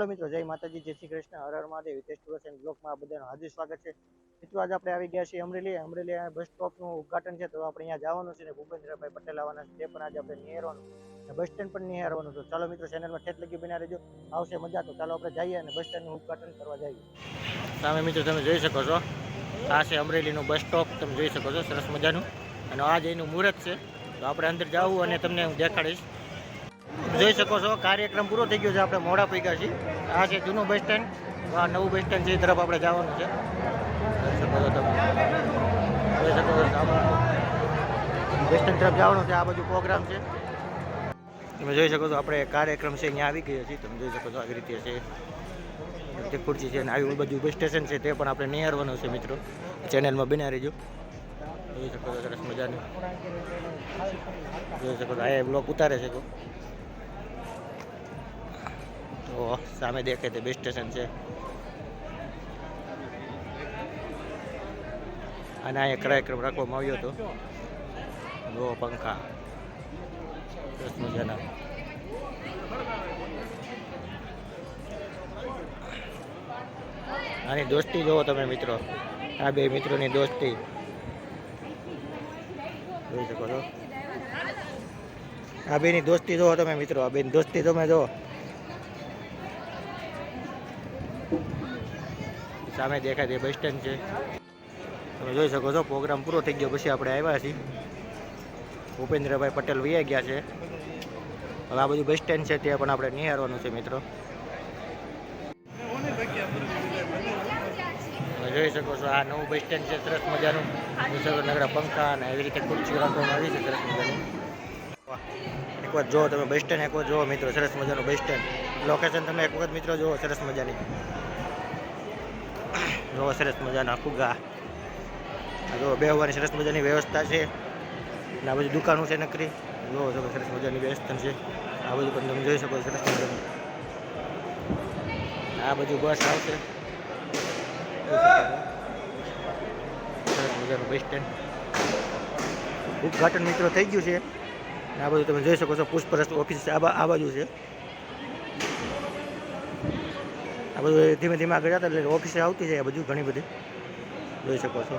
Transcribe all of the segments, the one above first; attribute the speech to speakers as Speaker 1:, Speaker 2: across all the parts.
Speaker 1: હાલો મિત્રો, જય માતાજી, જય શ્રી કૃષ્ણ. હર હર મહાદેવ, હિતેશ ટુર્સ એન્ડ બ્લોકમાં બધાનું હાર્દિક સ્વાગત છે. મિત્રો, આજે આપણે આવી ગયા છીએ અમરેલી. અમરેલી બસ સ્ટોપનું ઉદઘાટન છે, તો આપણે અહીંયા જવાનું છે ને ભૂપેન્દ્રભાઈ પટેલ આવવાના છે. તે પણ આજે આપણે નિહારવાનું બસ સ્ટેન્ડ પણ નિહારવાનું છે. ચાલો મિત્રો, ચેનલમાં ઠેઠ લગી બના રહેજો. આવશે મજા, તો ચાલો આપણે જઈએ અને બસ સ્ટેન્ડનું ઉદઘાટન કરવા જઈએ. સામે મિત્રો, તમે જોઈ શકો છો. આ છે અમરેલીનું બસ સ્ટોપ. તમે જોઈ શકો છો, સરસ મજાનું. અને આ જ એનું મુહૂર્ત છે. તો આપણે અંદર જવું અને તમને હું દેખાડીશ. જોઈ શકો છો, કાર્યક્રમ પૂરો થઈ ગયો છે. આપણે મોડા પૈકા છીએ. આ છે જૂનું બસ સ્ટેન્ડ આ નવું બસ સ્ટેન્ડ એ તરફ આપણે જવાનું છે. જોઈ શકો શકો બસ સ્ટેન્ડ તરફ જવાનું છે, આ બાજુ પ્રોગ્રામ છે. તમે જોઈ શકો છો, આપણે કાર્યક્રમ છે, અહીંયા આવી ગયો છે તમે જોઈ શકો છો, આવી રીતે છે. જે ખુરશી છે અને આવી બાજુ બસ સ્ટેશન છે, તે પણ આપણે નિહારવાનું છે મિત્રો. ચેનલમાં બિના રહેજો. જોઈ શકો છો, સરસ મજાની. જોઈ શકો છો, આ બ્લોક ઉતારે છે તો સામે દેખાય તે બેસ સ્ટેશન છે. અને અહીંયા કાર્યક્રમ રાખવામાં આવ્યો હતો. જો પંખા. સરસ મજાના. આની દોસ્તી જોવો તમે મિત્રો. આ બે મિત્રોની દોસ્તી. જોઈ શકો છો. આ બેની દોસ્તી જોવો તમે મિત્રો. આ બેની દોસ્તી તમે જોવો. સામે દેખાય તે બસ સ્ટેન્ડ છે. તમે જોઈ શકો છો, પ્રોગ્રામ પૂરો થઈ ગયો, પછી આપણે આવ્યા છીએ. ભૂપેન્દ્રભાઈ પટેલ વૈયા ગયા છે. હવે આ બધું બસ સ્ટેન્ડ છે, ત્યાં પણ આપણે નિહારવાનું છે, મિત્રો. જોઈ શકો છો, આ નવું બસ સ્ટેન્ડ છે, સરસ મજાનું. મુસાફરનગર પંખા અને એવી રીતે ખુરશી રાખવામાં આવી છે, સરસ મજાનું. એક વખત જુઓ તમે બસ સ્ટેન્ડ એક વખત જુઓ મિત્રો, સરસ મજાનું બસ સ્ટેન્ડ. લોકેશન તમે એક વખત મિત્રો જુઓ, સરસ મજાની. જુઓ સરસ મજાના ફુગા જુઓ બેહવાની સરસ મજાની વ્યવસ્થા છે. અને આ બધી દુકાનો છે નકરી. જુઓ જો સરસ મજાની વ્યવસ્થા છે. આ બધું પણ તમે જોઈ શકો છો સરસ મજાની. આ બધું બસ આવશે. સરસ મજાનું બસ સ્ટેન્ડ ઉદઘાટન મિત્રો થઈ ગયું છે. આ બધું તમે જોઈ શકો છો. પુષ્પરસ્ત ઓફિસ બા- આ બાજુ છે. આ બધું ધીમે ધીમે આગળ જતા એટલે ઓફિસે આવતી જાય બધું ઘણી બધી. જોઈ શકો છો.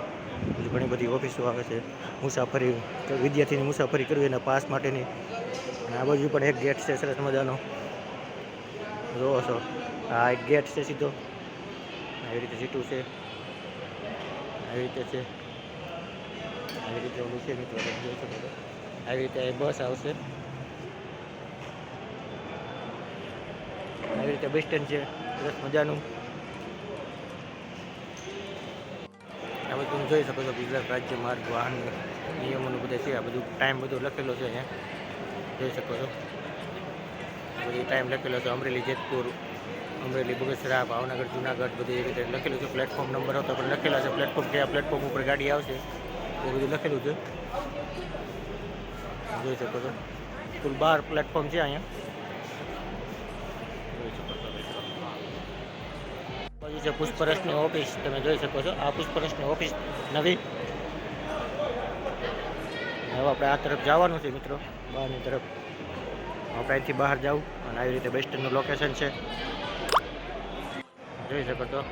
Speaker 1: બીજું ઘણી બધી ઓફિસો આવે છે. મુસાફરી વિદ્યાર્થીની મુસાફરી કરવી એના પાસ માટેની. અને આ બાજુ પણ એક ગેટ છે, સરસ મજાનો. જોવો છો. આ એક ગેટ છે સીધો. આવી રીતે સીટું છે. આવી રીતે છે. આવી રીતે ઓલું છે આવી રીતે બસ આવશે. આવી રીતે બસ સ્ટેન્ડ છે. સરસ મજાનું. આ બધું તમે જોઈ શકો છો, ગુજરાત રાજ્ય માર્ગ, વાહન નિયમોનું બધું છે. આ બધું ટાઈમ બધું લખેલો છે અહીંયા. જોઈ શકો છો. બધું ટાઈમ લખેલો છે. અમરેલી, જેતપુર, અમરેલી બગસરા ભાવનગર, જુનાગઢ બધી એ રીતે લખેલું છે. પ્લેટફોર્મ નંબર હતો, પણ લખેલા છે. પ્લેટફોર્મ કયા પ્લેટફોર્મ ઉપર ગાડી આવશે. એ બધું લખેલું છે. જોઈ શકો છો. કુલ બાર પ્લેટફોર્મ છે અહીંયા જોઈ શકો છો મિત્રો. બાજુ છે ઓફિસ તમે જોઈ શકો છો. આ પુષ્પરસની ઓફિસ નવી હવે આપણે આ તરફ જવાનું છે મિત્રો. બહારની તરફ. આપણે અહીંથી બહાર જવું અને આવી રીતે બસ સ્ટેન્ડનું લોકેશન છે. જોઈ શકો છો.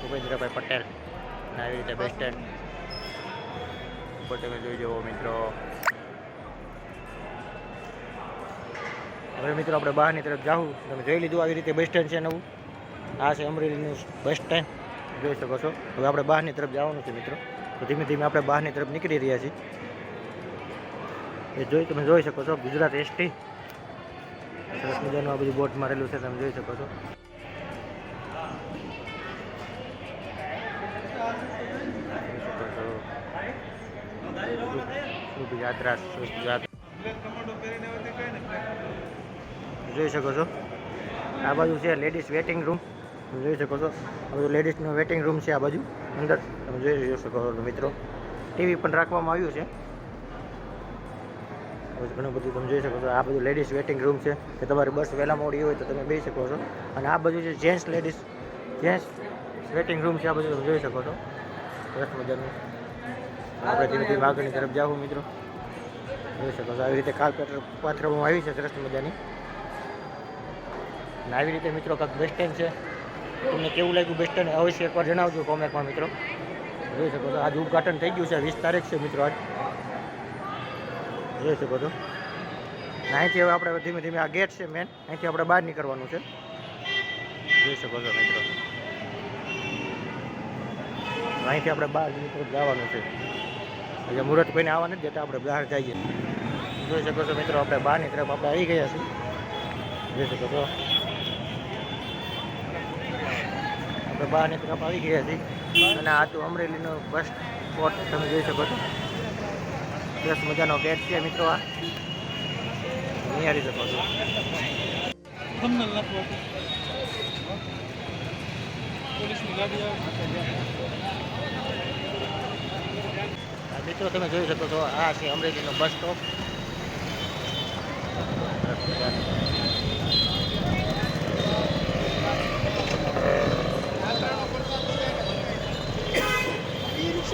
Speaker 1: ભૂપેન્દ્રભાઈ પટેલ. અને આવી રીતે બસ સ્ટેન્ડ ઉપર તમે જોઈ જુઓ મિત્રો. હવે મિત્રો આપણે બહારની તરફ જાઉં તમે જોઈ લીધું આવી રીતે બસ સ્ટેન્ડ છે નવું. આ છે અમરેલીનું બસ સ્ટેન્ડ. જોઈ શકો છો. હવે આપણે બહારની તરફ જવાનું છે મિત્રો. તો ધીમે ધીમે આપણે બહારની તરફ નીકળી રહ્યા છીએ. એ જોઈ તમે જોઈ શકો છો, ગુજરાત એસટી સરસ મજાનું આ બધું બોટ મારેલું છે, તમે જોઈ શકો છો. યાત્રા, શુભ જોઈ શકો છો. આ બાજુ છે લેડીઝ વેટિંગ રૂમ તમે જોઈ શકો છો. આ બધું લેડીઝનું વેટિંગ રૂમ છે આ બાજુ, અંદર. તમે જોઈ શકો છો મિત્રો. ટીવી પણ રાખવામાં આવ્યું છે. ઘણું બધું તમે જોઈ શકો છો. આ બધું લેડીઝ વેટિંગ રૂમ છે. કે તમારી બસ વહેલા મોડી હોય તો તમે બેસી શકો છો. અને આ બધું છે gents ladies, gents waiting room છે, આ બધું તમે જોઈ શકો છો. સરસ મજાનું. આપણે ધીમે ધીમે આગળની તરફ જાઓ મિત્રો. જોઈ શકો છો. આવી રીતે કાલ પાથરવામાં આવી છે. સરસ મજાની. અને આવી રીતે મિત્રો કાંઈક બસ સ્ટેન્ડ છે. તમને કેવું લાગ્યું બેસ્ટ અને અવશ્ય એકવાર જણાવજો કોમેન્ટમાં મિત્રો. જોઈ શકો છો, આજ ઉદઘાટન થઈ ગયું છે, વીસ તારીખ છે મિત્રો આજ. જોઈ શકો છો. અહીંથી હવે આપણે ધીમે ધીમે આ ગેટ છે મેન અહીંથી આપણે બહાર નીકળવાનું છે. જોઈ શકો છો મિત્રો. અહીંથી આપણે બહાર મિત્રો જવાનું છે. એટલે મુહૂર્તભાઈને આવવા નથી દેતા, આપણે બહાર જઈએ. જોઈ શકો છો મિત્રો, આપણે બહારની તરફ આપણે આવી ગયા છીએ. જોઈ શકો છો. બહારની તરફ આવી ગયા છીએ. અને આ તો અમરેલીનો બસ સ્પોટ તમે જોઈ શકો છો. સરસ મજાનો ગેટ છે મિત્રો આ. નિહાળી શકો છો. મિત્રો તમે જોઈ શકો છો, આ છે અમરેલીનો બસ સ્ટોપ